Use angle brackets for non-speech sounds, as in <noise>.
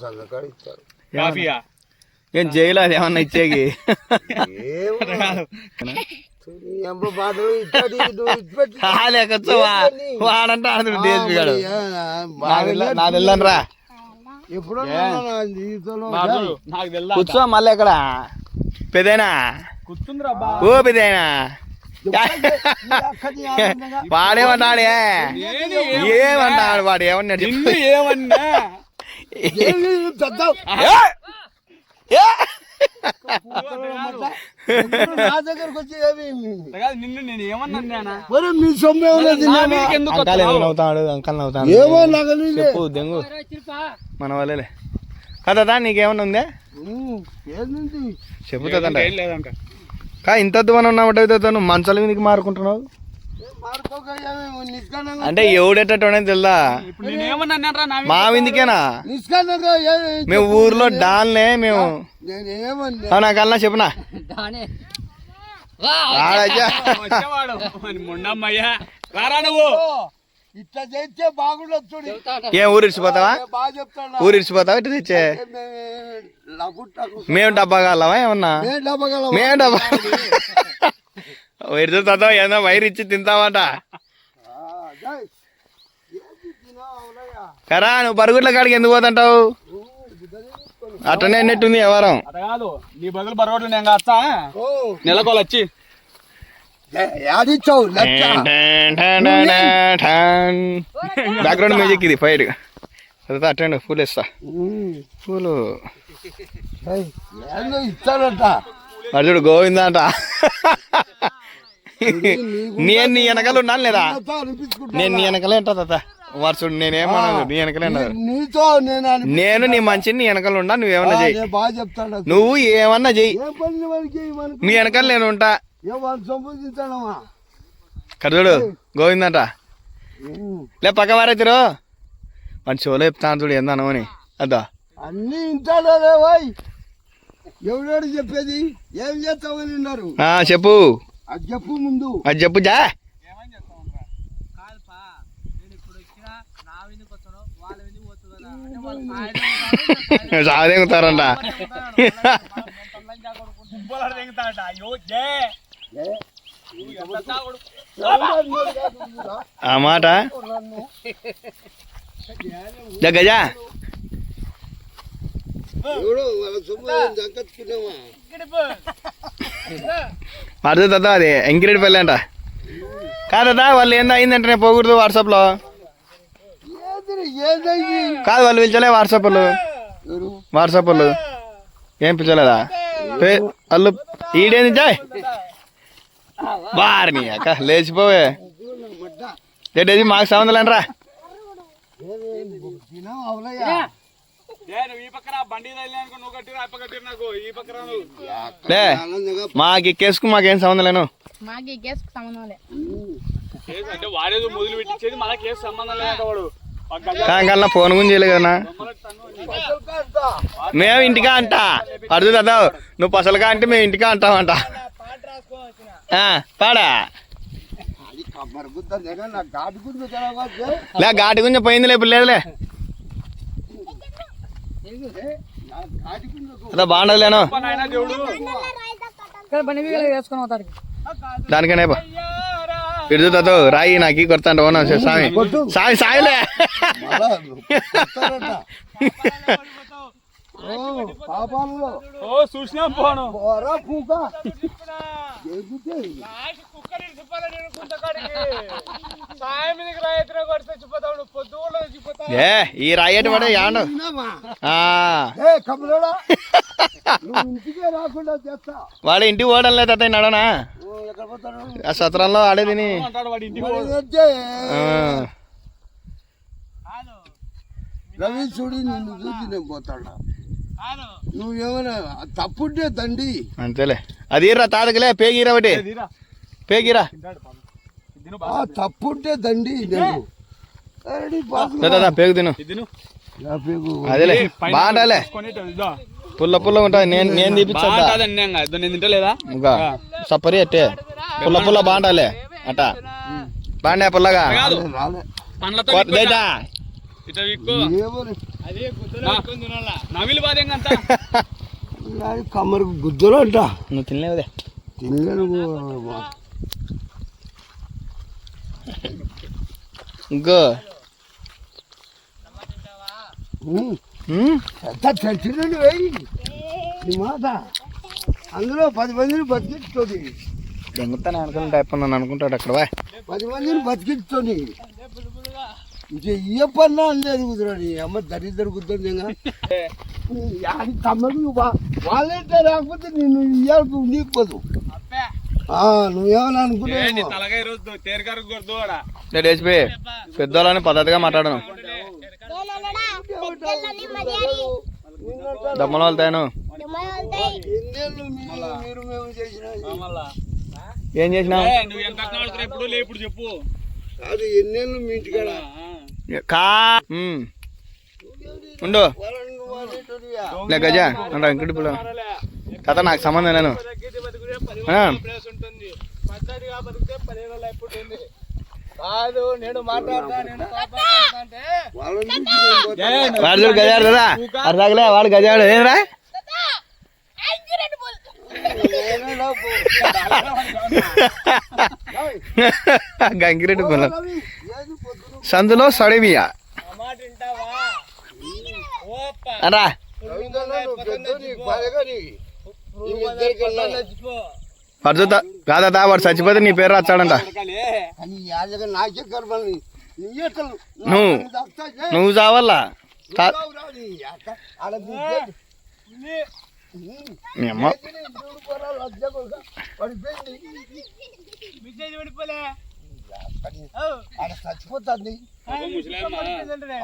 చల్లకాడ ఇస్తారు కాఫీయా ఏం జైలు అది ఏమన్నా ఇచ్చేకి? వాడంటే ఆడుతుడు డిఎస్పీ గాడు నా వెళ్ళను రా ఎప్పుడో జీవితంలో నాకు తెల్లా కూర్చో మళ్ళీ ఎక్కడ పెదేనా? ఓ పెదేనా? వాడేమన్నాడే ఏమన్నాడు వాడు? ఏమన్నాడు? ఏమన్నా! నా దగ్గరకు వచ్చి ఏమి కాదు నిన్ను నేను ఏమన్నా మరి మీ సొమ్ము ఏమన్నా తిన్నానా? ఎందుకు అంకాల్ ఎందుకు నవ్వుతాడు అంకల్ నవ్వుతాడు. ఏమో నాకు తెలియదు. చెప్పు దెంగు. మన వాళ్ళలే కదా నీకేమన్నా ఉందే? చెప్పుతుందంట ఏం లేదంట. కా ఇంత దూరం ఉన్నావు నువ్వు మంచాల మీదకి మారుకుంటున్నావు? అంటే ఎవడేటట్టునే తెలుదా? మా విందుకేనా మేము ఊర్లో డాల్నే మేము. అవునా కల్లా చెప్పునా? ఇట్లా బాగుండదు చూడు. ఏం ఊరు ఇడిచిపోతావా ఏ బాగా చెప్తాడా ఊరు ఇడిచిపోతావా ఇటు తెచ్చే. మేము డబ్బా కావాలవా ఏమన్నా? నేను డబ్బగలం మేము డబ్బా వైరు తాత ఏదైనా వైర్ ఇచ్చి తింటామంట కరా నువ్వు పరుగుట్ల కాడికి ఎందుకు పోతుంటావు? అట్టనే అన్నట్టుంది వ్యవహారం. కాదు నీ బదులు బరోడ్లు నేను కాస్తా నెలకోలు వచ్చి. బ్యాక్గ్రౌండ్ మ్యూజిక్ ఇది ఫైట్. తర్వాత అటెండ్ పూలు ఇస్తా. పూలు ఇస్తాడట అర్జుడు గోవిందా అంట. <laughs> నేను నీ వెనకాల ఉన్నాను లేదా. నేను నీ వెనకలే ఉంటా తాత. వారసుడు నేనేమన్నా నీ వెనకలే నీతో నేను నీ మంచిని నీ వెనకాల ఉన్నా నువ్వేమన్నా చెయ్యి. నువ్వు ఏమన్నా చెయ్యి. నీ వెనకాల నేను ఉంటా. కడుడు గోవిందంట. లే పక్క వారైతురు మన చెవులో చెప్తాను చూడు ఏందను అని అద్దా. అన్ని ఇంటాడే వాయ్? ఎవడెవడు చెప్పేది? ఏం చేస్తామని చెప్పు. అది చెప్పు ముందు. అది చెప్పు జా. సాదేగుతారంట అయ్యో జే. ఆ మాట? జా గజా. ఎవడో వాళ్ళ సొమ్ము దక్కచ్చుకున్నావా పడుతుంది తాత అది ఎంకిరెడ్డి పెళ్ళి అంట. కాదా వాళ్ళు ఏందో అయిందంటే నేను పోకూడదు వాట్సాప్లో. కాదు వాళ్ళు పిలిచలే వాట్సాప్లు. ఎవరు? వాట్సాప్లు. ఏం పిలిచలేదా? వాళ్ళు ఈడేంది జాయ్? బారిని అక్క లేచిపోవే. ఏంటది మాకు సంబంధం మాకు ఈ కేసుకు మాకేం సంబంధం లేను మాకు ఈ కేసు సంబంధం లేదు. అంటే వాడేదో మొదలు పెట్టించేది మళ్ళీ కేసు సంబంధం లేదంట వాడు. గజ- కాకల్లా ఫోన్ గురించి చేయలేదు కదా మేము ఇంటికా అంట. అడుగు కదా నువ్వు పసలుగా అంటే మేము ఇంటికా అంటామంట. ఆ, పాడా? లే ఘాటి గురించి పోయింది లే ఇప్పుడు లేదులే నాకు ఘాటు గురించి అదా బాగుండదులేను దానికనే తాతో రాయి నాకు కొడతా అంటే ఓనా స్వామి సాయి సాయిలే పాపాలలో ఓ చూసినా పోను పోరా పూక ఎగుతే ఏ ఈ రాయేటి పడే చేస్తా. వాడు ఇంటికి పోవడం లేదు తాత నడనా ఓ, ఎక్కడ పోతాడు ఆ సత్రంలో ఆడేదిని అంటాడు వాడి ఇంటికి మరి ఏంటే? ఆ, రవి చూడి నిన్ను చూసి నేను పోతాడా? నువ్వేమైనా తప్పుంటే తండి. అంతేలే. అది రా తాతకిలే పేగిరా ఒకటి. పేగిరా. తప్పుంటే దండి నేను. పేగు తిను. అదేలే బాగుంటాలే పుల్ల పుల్ల నేను నేను తీపిచ్చా సప్పరి అట్టే పుల్ల పుల్ల బాగుంటాలే అట బాగుండే పుల్లగా కమ్మరికి గుద్దలు అంట నువ్వు తినలేవుదే తినలేను ఉమ్, ఎంత చచ్చినట్టు వేయి నీ మాట. అందులో పది మందిని బతికిస్తుంది దెంగుతానే అనుకుని టైప్ నన్ను అనుకుంటాడు అక్కడ వా. పది మందిని బతికిస్తుంది ఇంకా ఏ పన్నా లేదు కుదరా నీ అమ్మ దరిద్ర కుదురుతుంది అది తమ్మకు వాళ్ళంటే రాకపోతే నిన్ను ఇయ్యాలకు నీకు పోదు. ఆ, నువ్వేమని అనుకున్నావు నేను పెద్దోళ్ళని పద్ధతిగా మాట్లాడను. దమ్మలు వెళ్తాను చేసిన ఏం చేసినావు? ఏ, నువ్వు ఎంత కట్టినావు ఎప్పుడు లే ఇప్పుడు చెప్పు. అది ఎన్నేళ్ళు మీ ఇంటికాడ కా ఉమ్. ఉండు. గజ అంటే ఇంకటి పిల్ల కథ నాకు సంబంధం నేను కాదు నేను చూడు గజాడు కదా? అర్థాకలే వాడు గజాడు ఏరా. గంగిరెడ్డి పొద్దున? సందులో సడిమియా. రా పడుతుందా కాదా వాడు చచ్చిపోతే నీ పేరు ఎక్కలు నువ్వు నువ్వు చావల్లా? చచ్చిపోతుంది. పడిపోయిందంటే